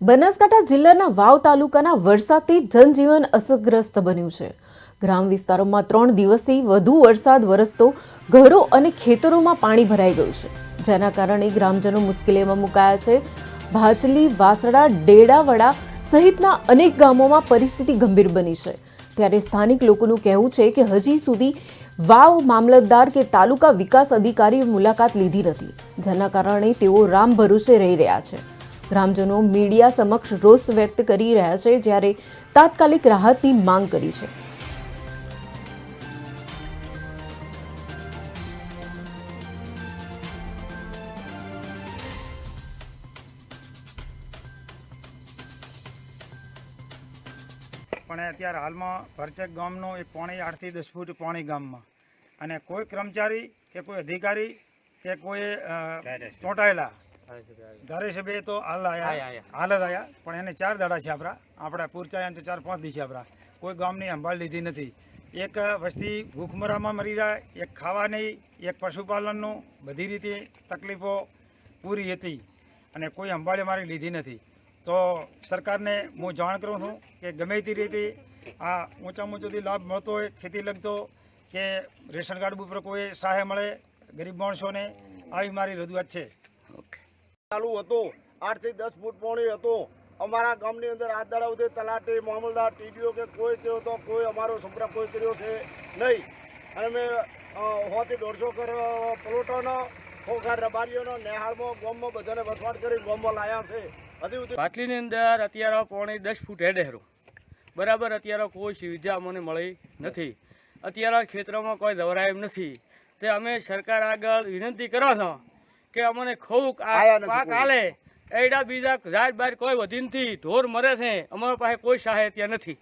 બનાસકાંઠા જિલ્લાના વાવ તાલુકાના વરસાદથી જનજીવન અસરગ્રસ્ત બન્યું છે. ગ્રામ વિસ્તારોમાં ત્રણ દિવસથી વધુ વરસાદ વરસતો ઘરો અને ખેતરોમાં પાણી ભરાઈ ગયું છે. જેના કારણે ગ્રામજનો મુશ્કેલીમાં મુકાયા છે. ભાચલી, વાસડા, ડેડાવડા સહિતના અનેક ગામોમાં પરિસ્થિતિ ગંભીર બની છે. ત્યારે સ્થાનિક લોકોનું કહેવું છે કે હજી સુધી વાવ મામલતદાર કે તાલુકા વિકાસ અધિકારીએ મુલાકાત લીધી નથી, જેના કારણે તેઓ રામ ભરોસે રહી રહ્યા છે. ગ્રામજનો મીડિયા સમક્ષ રોષ વ્યક્ત કરી રહ્યા છે જ્યારે તાત્કાલિક રાહતની માંગ કરી છે. પણ અત્યારે હાલમાં ભરચક ગામનો એક પોણી આઠથી દસ ફૂટ પોણી ગામમાં. અને કોઈ કર્મચારી કે કોઈ અધિકારી કે કોઈ ચૂંટાયેલા ધારાસભ્ય તો હાલ આયા. હાલ જ આયા. પણ એને ચાર દાડા છે આપણા. આપણા પૂરચાયા તો ચાર પાંચ દિવસે આપણા. કોઈ ગામની સંભાળ લીધી નથી. એક વસ્તી ભૂખમરામાં મરી જાય એક ખાવાની એક પશુપાલનનું બધી રીતે તકલીફો પૂરી હતી અને કોઈ સંભાળે મારી લીધી નથી. તો સરકારને હું જાણ કરું છું કે ગમે તે રીતે આ ઊંચામાં ઊંચોથી લાભ મળતો હોય ખેતી લગતો કે રેશન કાર્ડ ઉપર કોઈ સહાય મળે ગરીબ માણસોને આવી મારી રજૂઆત છે. ચાલુ હતો. આઠથી દસ ફૂટ પોણી હતું. અમારા ગામની અંદર આ દાડા તલાટી, મામલદાર, ટીડીઓ કે કોઈ થયો તો કોઈ અમારો સંપર્ક કોઈ કર્યો છે નહીં. અને મેં હોથી દોઢસો કર પ્લોટોનો, ખોખાર રબારીઓનો નેહાળમાં, ગોમમાં બધાને વસવાટ કરી ગોમમાં લાયા છે. હજી સુધી પાટલીની અંદર અત્યારે પોણી દસ ફૂટ હેડેરો બરાબર અત્યારે કોઈ સુવિધા અમને મળી નથી. અત્યારે ખેતરોમાં કોઈ દવરાય નથી. તે અમે સરકાર આગળ વિનંતી કરો છો કે અમને ખૂબ પાક હાલે એડા બીજા જાત બાર કોઈ વધી નથી. ઢોર મરે છે. અમારા પાસે કોઈ સહાય ત્યાં નથી.